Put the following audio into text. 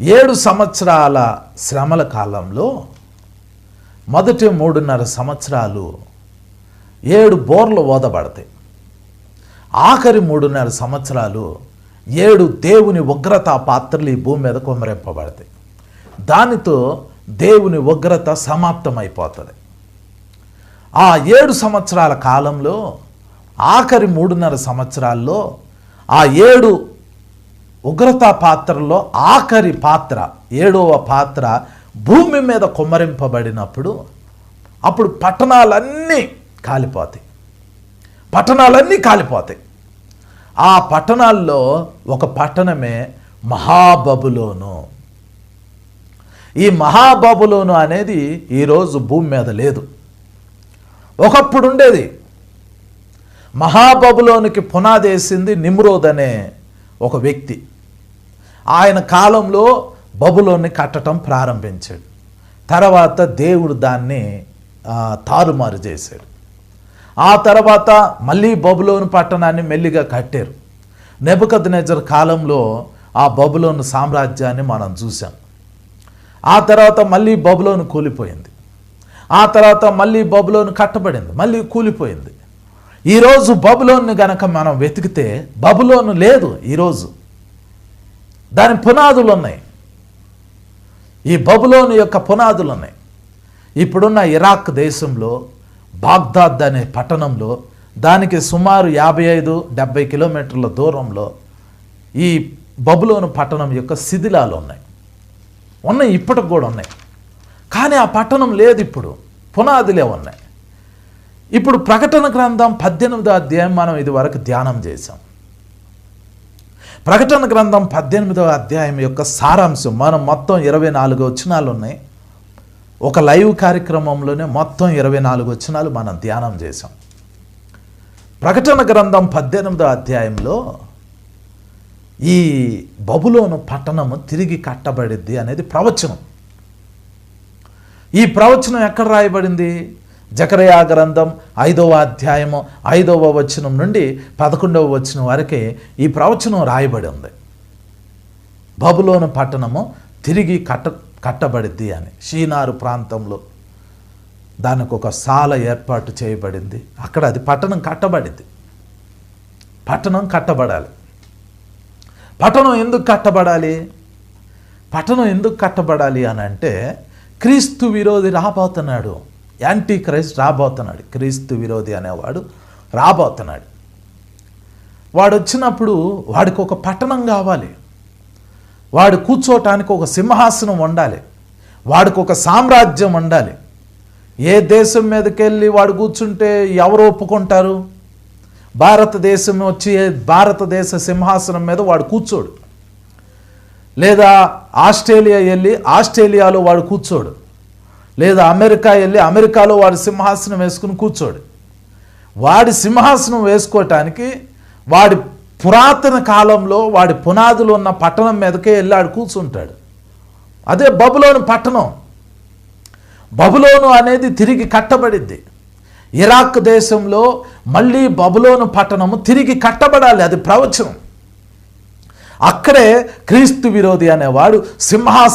ఏడు సంవత్సరాల శ్రమల కాలంలో మొదటి మూడున్నర సంవత్సరాలు ఏడు బోర్లు ఓదబడతాయి. ఆఖరి మూడున్నర సంవత్సరాలు ఏడు దేవుని ఉగ్రత పాత్రలు ఈ భూమి మీద కుమ్మరింపబడతాయి. దానితో దేవుని ఉగ్రత సమాప్తమైపోతుంది. ఆ ఏడు సంవత్సరాల కాలంలో ఆఖరి మూడున్నర సంవత్సరాల్లో ఆ ఏడు ఉగ్రత పాత్రలో ఆఖరి పాత్ర ఏడవ పాత్ర భూమి మీద కుమ్మరింపబడినప్పుడు అప్పుడు పట్టణాలన్నీ కాలిపోతాయి. పట్టణాలన్నీ కాలిపోతాయి. ఆ పట్టణాల్లో ఒక పట్టణమే మహాబబులోను. ఈ మహాబబులోను అనేది ఈరోజు భూమి మీద లేదు. ఒకప్పుడు ఉండేది. మహాబబులోనికి పునాదేసింది నిమ్రోద్ అనే ఒక వ్యక్తి. ఆయన కాలంలో బబులోని కట్టడం ప్రారంభించాడు. తర్వాత దేవుడు దాన్ని తారుమారు చేశాడు. ఆ తర్వాత మళ్ళీ బబులోను పట్టణాన్ని మెల్లిగా కట్టారు. నెబద్ కాలంలో ఆ బబులోను సామ్రాజ్యాన్ని మనం చూసాం ఆ తర్వాత మళ్ళీ బబులోను కూలిపోయింది. ఆ తర్వాత మళ్ళీ బబులోను కట్టబడింది. మళ్ళీ కూలిపోయింది. ఈరోజు బబులోన్ని గనక మనం వెతికితే బబులోను లేదు ఈరోజు. దాని పునాదులు ఉన్నాయి. ఈ బబులోను యొక్క పునాదులు ఉన్నాయి. ఇప్పుడున్న ఇరాక్ దేశంలో బాగ్దాద్ అనే పట్టణంలో దానికి సుమారు యాభై ఐదు డెబ్బై కిలోమీటర్ల దూరంలో ఈ బబులోను పట్టణం యొక్క శిథిలాలు ఉన్నాయి. ఉన్నాయి ఇప్పటికి కూడా ఉన్నాయి. కానీ ఆ పట్టణం లేదు ఇప్పుడు. పునాదులే ఉన్నాయి. ఇప్పుడు ప్రకటన గ్రంథం పద్దెనిమిదో అధ్యాయం మనం ఇదివరకు ధ్యానం చేశాం. ప్రకటన గ్రంథం పద్దెనిమిదవ అధ్యాయం యొక్క సారాంశం. మనం మొత్తం ఇరవై నాలుగు వచనాలు ఉన్నాయి. ఒక లైవ్ కార్యక్రమంలోనే మొత్తం ఇరవై నాలుగు వచనాలు మనం ధ్యానం చేశాం. ప్రకటన గ్రంథం పద్దెనిమిదో అధ్యాయంలో ఈ బబులోను పట్టణము తిరిగి కట్టబడిద్ది అనేది ప్రవచనం. ఈ ప్రవచనం ఎక్కడ రాయబడింది? జకరయా గ్రంథం ఐదవ అధ్యాయము ఐదవ వచనం నుండి పదకొండవ వచనం వరకే ఈ ప్రవచనం రాయబడి ఉంది. బబులోను పట్టణము తిరిగి కట్ట కట్టబడిద్ది అని. షీనారు ప్రాంతంలో దానికి ఒక సాల ఏర్పాటు చేయబడింది. అక్కడ అది పట్టణం కట్టబడింది. పట్టణం కట్టబడాలి. పట్టణం ఎందుకు కట్టబడాలి? పట్టణం ఎందుకు కట్టబడాలి అని అంటే క్రీస్తు విరోధి రాబోతున్నాడు. యాంటీ క్రైస్ట్ రాబోతున్నాడు. క్రీస్తు విరోధి అనేవాడు రాబోతున్నాడు. వాడు వచ్చినప్పుడు వాడికి ఒక పట్టణం కావాలి. వాడు కూర్చోటానికి ఒక సింహాసనం ఉండాలి వాడికి ఒక సామ్రాజ్యం ఉండాలి ఏ దేశం మీదకి వెళ్ళి వాడు కూర్చుంటే ఎవరు ఒప్పుకుంటారు? భారతదేశం వచ్చి భారతదేశ సింహాసనం మీద వాడు కూర్చోడు. లేదా ఆస్ట్రేలియా వెళ్ళి ఆస్ట్రేలియాలో వాడు కూర్చోడు. లేదా అమెరికా వెళ్ళి అమెరికాలో వాడు సింహాసనం వేసుకుని కూర్చోడు. వాడి సింహాసనం వేసుకోవటానికి వాడి పురాతన కాలంలో వాడి పునాదులు ఉన్న పట్టణం మీదకే వెళ్ళాడు కూర్చుంటాడు. అదే బబులోను పట్టణం. బబులోను అనేది తిరిగి కట్టబడింది ఇరాక్ దేశంలో మళ్ళీ బబులోను పట్టణము తిరిగి కట్టబడాలి అది ప్రవచనం. అక్కడే క్రీస్తు విరోధి అనేవాడు సింహాసనం